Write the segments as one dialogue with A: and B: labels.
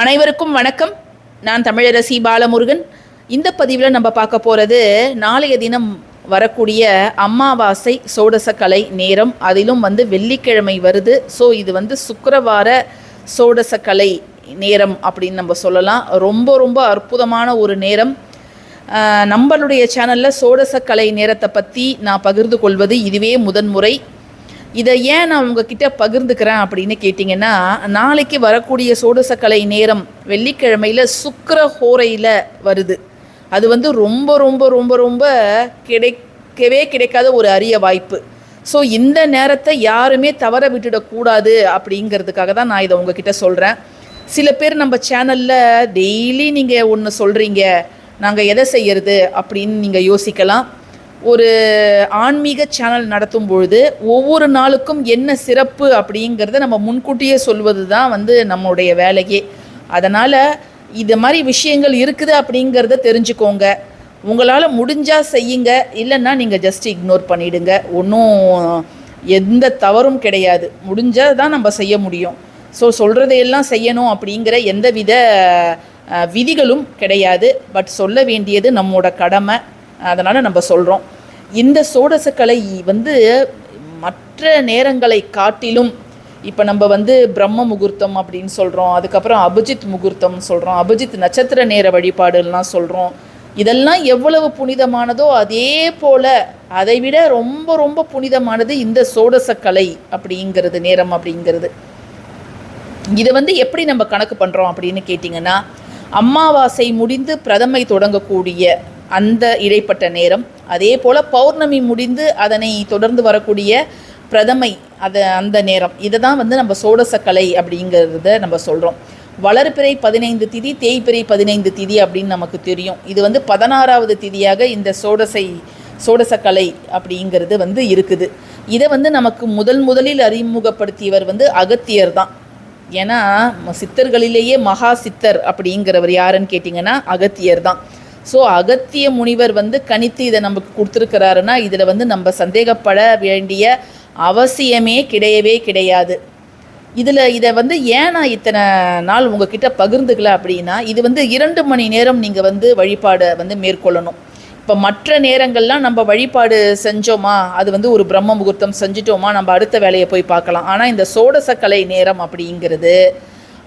A: அனைவருக்கும் வணக்கம். நான் தமிழரசி பாலமுருகன். இந்த பதிவில் நம்ம பார்க்க போகிறது நாளைய தினம் வரக்கூடிய அமாவாசை சோடசக்கலை நேரம். அதிலும் வந்து வெள்ளிக்கிழமை வருது. ஸோ இது வந்து சுக்கரவார சோடசக்கலை நேரம் அப்படின்னு நம்ம சொல்லலாம். ரொம்ப ரொம்ப அற்புதமான ஒரு நேரம். நம்மளுடைய சேனலில் சோடசக்கலை நேரத்தை பற்றி நான் பகிர்ந்து கொள்வது இதுவே முதன்முறை. இதை ஏன் நான் உங்ககிட்ட பகிர்ந்துக்கிறேன் அப்படின்னு கேட்டிங்கன்னா நாளைக்கு வரக்கூடிய சோடசக்கலை நேரம் வெள்ளிக்கிழமையில் சுக்கிர ஹோரையில் வருது. அது வந்து ரொம்ப ரொம்ப ரொம்ப ரொம்ப கிடைக்கவே கிடைக்காத ஒரு அரிய வாய்ப்பு. ஸோ இந்த நேரத்தை யாருமே தவற விட்டுடக்கூடாது அப்படிங்கிறதுக்காக தான் நான் இதை உங்ககிட்ட சொல்கிறேன் சில பேர் நம்ம சேனலில் டெய்லி நீங்கள் ஒன்று சொல்கிறீங்க நாங்கள் எதை செய்யறது அப்படின்னு நீங்கள் யோசிக்கலாம். ஒரு ஆன்மீக சேனல் நடத்தும் பொழுது ஒவ்வொரு நாளுக்கும் என்ன சிறப்பு அப்படிங்கிறத நம்ம முன்கூட்டியே சொல்வது தான் வந்து நம்மளுடைய வேலையே. அதனால் இது மாதிரி விஷயங்கள் இருக்குது அப்படிங்கிறத தெரிஞ்சுக்கோங்க. உங்களால் முடிஞ்சால் செய்யுங்க. இல்லைன்னா நீங்கள் ஜஸ்ட் இக்னோர் பண்ணிடுங்க. ஒன்றும் எந்த தவறும் கிடையாது. முடிஞ்சால் தான் நம்ம செய்ய முடியும். ஸோ சொல்கிறதையெல்லாம் செய்யணும் அப்படிங்கிற எந்தவித விதிகளும் கிடையாது. பட் சொல்ல வேண்டியது நம்மோட கடமை. அதனால் நம்ம சொல்கிறோம் இந்த சோடசக்கலை வந்து மற்ற நேரங்களை காட்டிலும் இப்போ நம்ம வந்து பிரம்ம முகூர்த்தம் அப்படின்னு சொல்கிறோம் அதுக்கப்புறம் அபிஜித் முகூர்த்தம் சொல்கிறோம் அபிஜித் நட்சத்திர நேர வழிபாடுலாம் சொல்கிறோம் இதெல்லாம் எவ்வளவு புனிதமானதோ அதே போல் அதை விட ரொம்ப ரொம்ப புனிதமானது இந்த சோடசக்கலை அப்படிங்கிறது நேரம் அப்படிங்கிறது. இதை வந்து எப்படி நம்ம கணக்கு பண்ணுறோம் அப்படின்னு கேட்டிங்கன்னா அமாவாசை முடிந்து பிரதமை தொடங்கக்கூடிய அந்த இடைப்பட்ட நேரம். அதே போல் பௌர்ணமி முடிந்து அதனை தொடர்ந்து வரக்கூடிய பிரதமை அது அந்த நேரம். இதை தான் வந்து நம்ம சோடசக்கலை அப்படிங்கிறத நம்ம சொல்கிறோம் வளர்பிறை பதினைந்து திதி தேய்பிறை பதினைந்து திதி அப்படின்னு நமக்கு தெரியும். இது வந்து பதினாறாவது திதியாக இந்த சோடசை சோடசக்கலை அப்படிங்கிறது வந்து இருக்குது. இதை வந்து நமக்கு முதல் முதலில் அறிமுகப்படுத்தியவர் வந்து அகத்தியர் தான். ஏன்னா சித்தர்களிலேயே மகா சித்தர் அப்படிங்கிறவர் யாருன்னு கேட்டிங்கன்னா அகத்தியர் தான். ஸோ அகத்திய முனிவர் வந்து கணித்து இதை நமக்கு கொடுத்துருக்கிறாருன்னா இதில் வந்து நம்ம சந்தேகப்பட வேண்டிய அவசியமே கிடையவே கிடையாது. இதில் இதை வந்து ஏன் நான் இத்தனை நாள் உங்ககிட்ட பகிர்ந்துக்கல அப்படின்னா இது வந்து இரண்டு மணி நேரம் நீங்கள் வந்து வழிபாடை வந்து மேற்கொள்ளணும். இப்போ மற்ற நேரங்கள்லாம் நம்ம வழிபாடு செஞ்சோமா அது வந்து ஒரு பிரம்ம முகூர்த்தம் செஞ்சிட்டோமா நம்ம அடுத்த வேலையை போய் பார்க்கலாம். ஆனால் இந்த சோடசக்கலை நேரம் அப்படிங்கிறது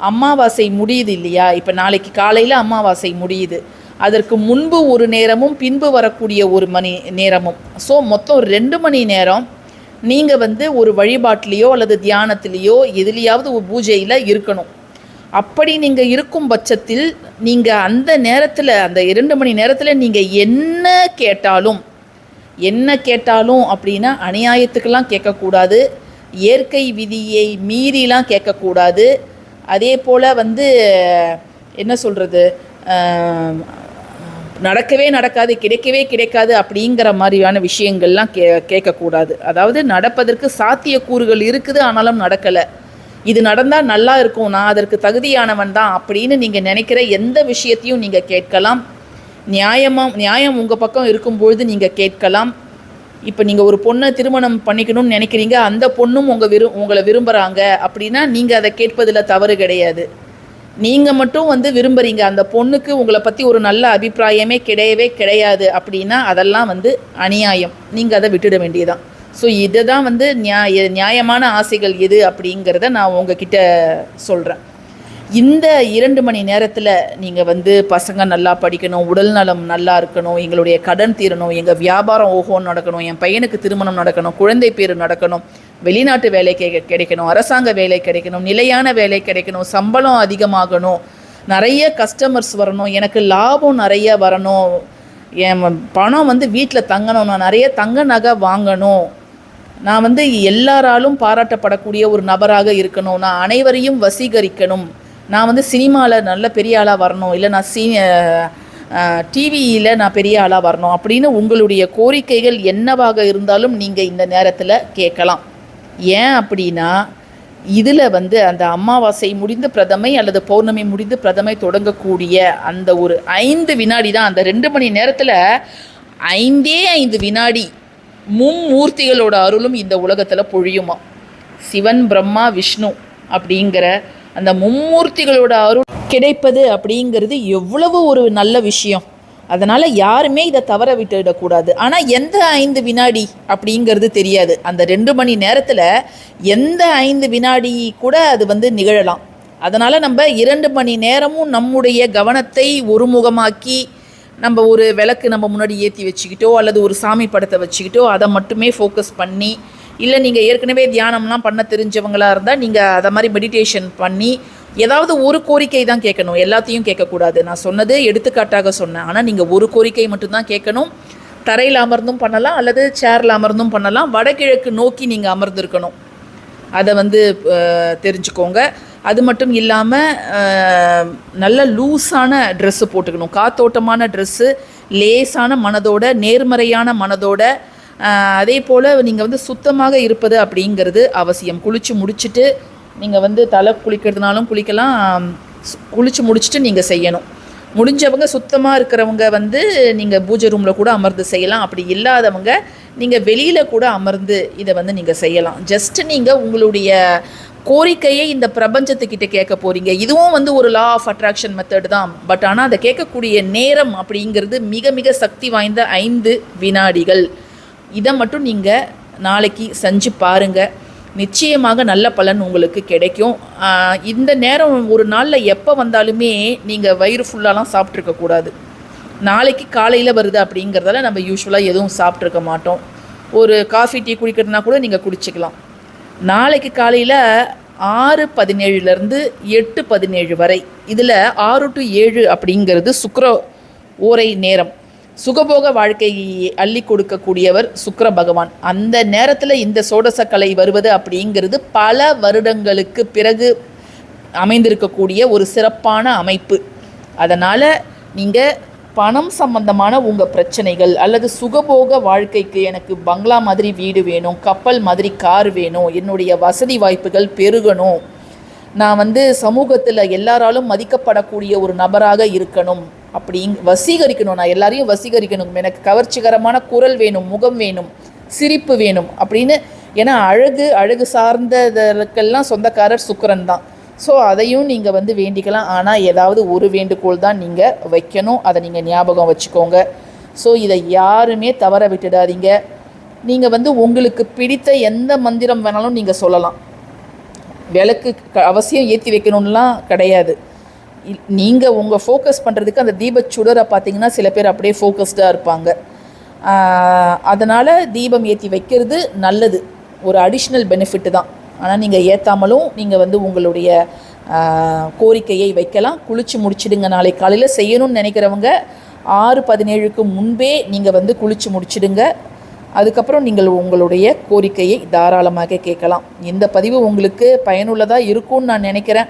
A: அமாவாசை முடியுது இல்லையா? இப்போ நாளைக்கு காலையில் அமாவாசை முடியுது. அதற்கு முன்பு ஒரு நேரமும் பின்பு வரக்கூடிய ஒரு மணி நேரமும். ஸோ மொத்தம் ரெண்டு மணி நேரம் நீங்கள் வந்து ஒரு வழிபாட்டிலேயோ அல்லது தியானத்திலேயோ எதுலேயாவது ஒரு பூஜையில் இருக்கணும். அப்படி நீங்கள் இருக்கும் பட்சத்தில் நீங்கள் அந்த நேரத்தில் அந்த இரண்டு மணி நேரத்தில் நீங்கள் என்ன கேட்டாலும் என்ன கேட்டாலும் அப்படின்னா அநியாயத்துக்கெல்லாம் கேட்கக்கூடாது. இயற்கை விதியை மீறிலாம் கேட்கக்கூடாது. அதே போல் வந்து என்ன சொல்கிறது நடக்கவே நடக்காது கிடைக்கவே கிடைக்காது அப்படிங்கிற மாதிரியான விஷயங்கள்லாம் கே கேட்கக்கூடாது. அதாவது நடப்பதற்கு சாத்தியக்கூறுகள் இருக்குது ஆனாலும் நடக்கலை. இது நடந்தால் நல்லா இருக்கும் நான் அதற்கு தகுதியானவன் தான் அப்படின்னு நீங்கள் நினைக்கிற எந்த விஷயத்தையும் நீங்கள் கேட்கலாம். நியாயமாக நியாயம் உங்கள் பக்கம் இருக்கும்பொழுது நீங்கள் கேட்கலாம். இப்போ நீங்கள் ஒரு பொண்ணை திருமணம் பண்ணிக்கணும்னு நினைக்கிறீங்க அந்த பொண்ணும் உங்கள் விரு உங்களை விரும்புகிறாங்க அப்படின்னா நீங்கள் அதை கேட்பதில் தவறு கிடையாது. நீங்கள் மட்டும் வந்து விரும்புகிறீங்க அந்த பொண்ணுக்கு உங்களை பற்றி ஒரு நல்ல அபிப்பிராயமே கிடையவே கிடையாது அப்படின்னா அதெல்லாம் வந்து அநியாயம். நீங்கள் அதை விட்டுட வேண்டியதான் ஸோ இதை தான் வந்து நியாய நியாயமான ஆசைகள் எது அப்படிங்கிறத நான் உங்ககிட்ட சொல்கிறேன் இந்த இரண்டு மணி நேரத்தில் நீங்கள் வந்து பசங்க நல்லா படிக்கணும் உடல் நலம் நல்லா இருக்கணும் எங்களுடைய கடன் தீரணும் எங்கள் வியாபாரம் ஓஹோன்னு நடக்கணும் என் பையனுக்கு திருமணம் நடக்கணும் குழந்தை பேர் நடக்கணும் வெளிநாட்டு வேலை கிடைக்கணும் அரசாங்க வேலை கிடைக்கணும் நிலையான வேலை கிடைக்கணும் சம்பளம் அதிகமாகணும் நிறைய கஸ்டமர்ஸ் வரணும் எனக்கு லாபம் நிறைய வரணும் என் பணம் வந்து வீட்டில் தங்கணும் நான் நிறைய தங்க நகை வாங்கணும். நான் வந்து எல்லாராலும் பாராட்டப்படக்கூடிய ஒரு நபராக இருக்கணும். நான் அனைவரையும் வசீகரிக்கணும். நான் வந்து சினிமாவில் நல்ல பெரிய ஆளாக வரணும். இல்லை நான் சீ டிவியில் நான் பெரிய ஆளாக வரணும். அப்படின்னு உங்களுடைய கோரிக்கைகள் என்னவாக இருந்தாலும் நீங்கள் இந்த நேரத்தில் கேட்கலாம். ஏன் அப்படின்னா இதில் வந்து அந்த அமாவாசை முடிந்து பிரதமை அல்லது பௌர்ணமி முடிந்து பிரதமை தொடங்கக்கூடிய அந்த ஒரு ஐந்து வினாடி தான். அந்த ரெண்டு மணி நேரத்தில் ஐந்தே ஐந்து வினாடி மும்மூர்த்திகளோட அருளும் இந்த உலகத்தில் பொழியுமா? சிவன் பிரம்மா விஷ்ணு அப்படிங்கிற அந்த மும்மூர்த்திகளோட அருள் கிடைப்பது அப்படிங்கிறது எவ்வளவு ஒரு நல்ல விஷயம். அதனால் யாருமே இதை தவற விட்டுவிடக்கூடாது. ஆனால் எந்த ஐந்து வினாடி அப்படிங்கிறது தெரியாது. அந்த ரெண்டு மணி நேரத்தில் எந்த ஐந்து வினாடி கூட அது வந்து நிகழலாம். அதனால் நம்ம இரண்டு மணி நேரமும் நம்முடைய கவனத்தை ஒருமுகமாக்கி நம்ம ஒரு விளக்கு நம்ம முன்னாடி ஏற்றி வச்சுக்கிட்டோ அல்லது ஒரு சாமி படத்தை வச்சுக்கிட்டோ அதை மட்டுமே ஃபோக்கஸ் பண்ணி இல்லை நீங்கள் ஏற்கனவே தியானம்லாம் பண்ண தெரிஞ்சவங்களாக இருந்தால் நீங்கள் அதை மாதிரி மெடிடேஷன் பண்ணி ஏதாவது ஒரு கோரிக்கை தான் கேட்கணும். எல்லாத்தையும் கேட்கக்கூடாது. நான் சொன்னது எடுத்துக்காட்டாக சொன்னேன். ஆனால் நீங்கள் ஒரு கோரிக்கை மட்டும்தான் கேட்கணும். தரையில் அமர்ந்தும் பண்ணலாம் அல்லது சேரில் அமர்ந்தும் பண்ணலாம். வடகிழக்கு நோக்கி நீங்கள் அமர்ந்திருக்கணும். அதை வந்து தெரிஞ்சுக்கோங்க. அது மட்டும் இல்லாமல் நல்ல லூஸான ட்ரெஸ்ஸு போட்டுக்கணும். காத்தோட்டமான ட்ரெஸ்ஸு லேசான மனதோட நேர்மறையான மனதோட அதே போல் நீங்கள் வந்து சுத்தமாக இருப்பது அப்படிங்கிறது அவசியம். குளித்து முடிச்சுட்டு நீங்கள் வந்து தலை குளிக்கிறதுனாலும் குளிக்கலாம் குளித்து முடிச்சுட்டு நீங்கள் செய்யணும். முடிஞ்சவங்க சுத்தமாக இருக்கிறவங்க வந்து நீங்கள் பூஜை ரூமில் கூட அமர்ந்து செய்யலாம். அப்படி இல்லாதவங்க நீங்கள் வெளியில் கூட அமர்ந்து இதை வந்து நீங்கள் செய்யலாம். ஜஸ்ட் நீங்கள் உங்களுடைய கோரிக்கையை இந்த பிரபஞ்சத்துக்கிட்ட கேட்க போகிறீங்க இதுவும் வந்து ஒரு லா ஆஃப் அட்ராக்ஷன் மெத்தட் தான். பட் ஆனால் அதை கேட்கக்கூடிய நேரம் அப்படிங்கிறது மிக மிக சக்தி வாய்ந்த ஐந்து வினாடிகள். இதை மட்டும் நீங்கள் நாளைக்கு செஞ்சு பாருங்கள் நிச்சயமாக நல்ல பலன் உங்களுக்கு கிடைக்கும். இந்த நேரம் ஒரு நாளில் எப்போ வந்தாலுமே நீங்கள் வயிறு ஃபுல்லாலாம் சாப்பிட்ருக்கக்கூடாது நாளைக்கு காலையில் வருது அப்படிங்கிறதால நம்ம யூஸ்வலாக எதுவும் சாப்பிட்ருக்க மாட்டோம். ஒரு காஃபி டீ குடிக்கிறதுனா கூட நீங்கள் குடிச்சிக்கலாம். நாளைக்கு காலையில் ஆறு பதினேழுலேருந்து எட்டு பதினேழு வரை. இதில் ஆறு டு ஏழு அப்படிங்கிறது சுக்கர ஓரை நேரம். சுகபோக வாழ்க்கையை அள்ளி கொடுக்கக்கூடியவர் சுக்கர பகவான். அந்த நேரத்தில் இந்த சோடசக்கலை வருவது அப்படிங்கிறது பல வருடங்களுக்கு பிறகு அமைந்திருக்கக்கூடிய ஒரு சிறப்பான அமைப்பு. அதனால் நீங்கள் பணம் சம்பந்தமான உங்கள் பிரச்சனைகள் அல்லது சுகபோக வாழ்க்கைக்கு எனக்கு பங்களா மாதிரி வீடு வேணும் கப்பல் மாதிரி கார் வேணும் என்னுடைய வசதி வாய்ப்புகள் பெருகணும். நான் வந்து சமூகத்தில் எல்லாராலும் மதிக்கப்படக்கூடிய ஒரு நபராக இருக்கணும். அப்படிங் வசீகரிக்கணும் நான் எல்லாரையும் வசீகரிக்கணும். எனக்கு கவர்ச்சிகரமான குரல் வேணும் முகம் வேணும் சிரிப்பு வேணும் அப்படின்னு. ஏன்னா அழகு அழகு சார்ந்ததற்கெல்லாம் சொந்தக்காரர் சுக்கரன் தான். ஸோ அதையும் நீங்கள் வந்து வேண்டிக்கலாம். ஆனால் ஏதாவது ஒரு வேண்டுகோள் தான் நீங்கள் வைக்கணும். அதை நீங்கள் ஞாபகம் வச்சுக்கோங்க. ஸோ இதை யாருமே தவற விட்டுடாதீங்க. நீங்கள் வந்து உங்களுக்கு பிடித்த எந்த மந்திரம் வேணாலும் நீங்கள் சொல்லலாம். விளக்கு க- அவசியம் ஏற்றி வைக்கணும்லாம் கிடையாது. நீங்கள் உங்கள் ஃபோக்கஸ் பண்ணுறதுக்கு அந்த தீபச்சுடரை பார்த்தீங்கன்னா சில பேர் அப்படியே ஃபோக்கஸ்டாக இருப்பாங்க. அதனால் தீபம் ஏற்றி வைக்கிறது நல்லது. ஒரு அடிஷ்னல் பெனிஃபிட்டு தான். ஆனால் நீங்கள் ஏற்றாமலும் நீங்கள் வந்து உங்களுடைய கோரிக்கையை வைக்கலாம். குளிச்சு முடிச்சிடுங்க நாளை காலையில். செய்யணும்னு நினைக்கிறவங்க ஆறு பதினேழுக்கு முன்பே நீங்கள் வந்து குளிச்சு முடிச்சிடுங்க. அதுக்கப்புறம் நீங்கள் உங்களுடைய கோரிக்கையை தாராளமாக கேட்கலாம். இந்த பதிவு உங்களுக்கு பயனுள்ளதாக இருக்கும்னு நான் நினைக்கிறேன்.